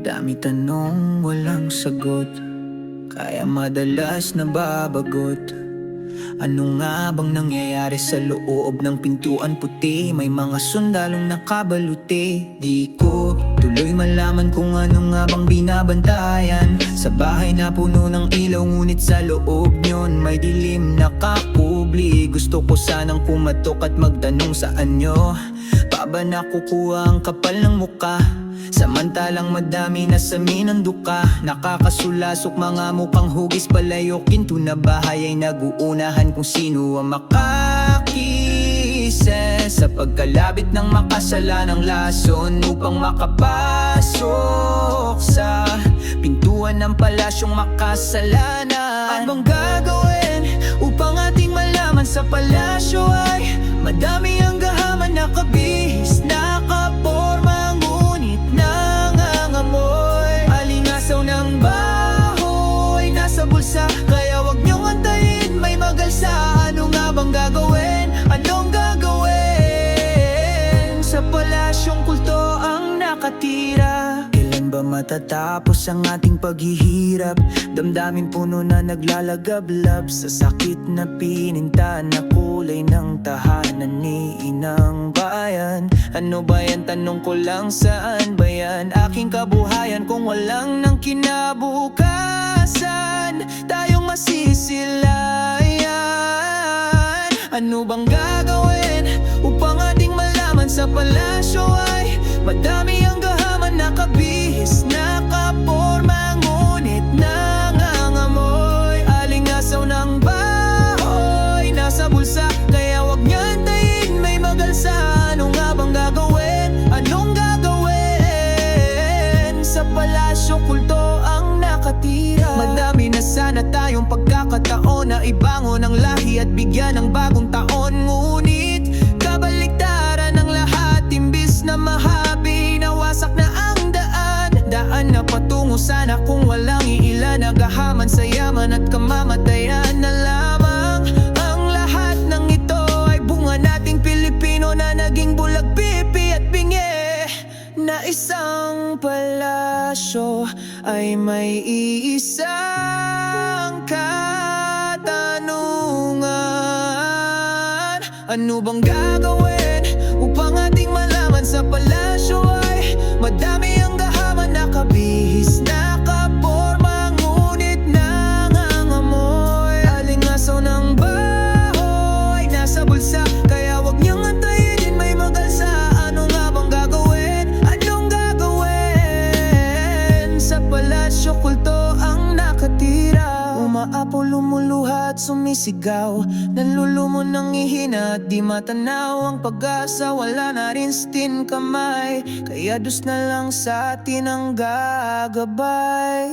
Madami tanong, walang sagot. Kaya madalas nababagot. Ano nga bang nangyayari sa loob ng pintuan puti? May mga sundalong nakabaluti. Di ko tuloy malaman kung ano nga bang binabantayan. Sa bahay na puno ng ilaw ngunit sa loob nyon May dilim nakakubli Gusto ko sanang pumatok at magtanong sa anyo Pa ba nakukuha ang kapal ng muka? Samantalang madami na sa minanduka Nakakasulasok mga mukhang hugis palayokin na bahay ay naguunahan kung sino ang makakise Sa pagkalabit ng makasalanang lason Upang makapasok sa pintuan ng palasyong makasalanan. Ano bang gagawin sa palasyo ay Madami ang gahaman nakabihis, nakaporma Ngunit nangangamoy Alingasaw ng bahoy Nasa bulsa Kaya wag niyong antayin May magalsa Ano nga bang gagawin? Anong gagawin? Sa palasyong kulto ang nakatira Kailan ba matatapos ang ating paghihirap? Damdamin puno na naglalagablab Sa sakit na pininta na kulay ng tahanan ni Inang Bayan Ano ba yan? Tanong ko lang saan ba yan? Aking kabuhayan kung walang nang kinabukasan Tayong masisilayan Ano bang gagawin upang ating malaman sa palasyo ay Madami ang nakabihis, nakaporma Ngunit nangangamoy Alingasaw ng bahoy Nasa bulsa Kaya wag niya antayin May magalsa Ano gagawin? Anong gagawin? Sa palasyo kulto ang nakatira Madami na sana tayong pagkakataon Na ibangon ang lahi at bigyan sana kung walang iilan Nagahaman sa yaman at kamamatayan na lamang. Ang lahat ng ito ay bunga nating Pilipino Na naging bulag, pipi at bingi Na isang palasyo ay may iisang katanungan. Ano bang gagawin nakatira Umaapo lumuluha at sumisigaw. Nalulumo ng ihina at di matanaw Ang pag-asa. Wala na rin stin kamay Kaya dus na lang sa atin ang gagabay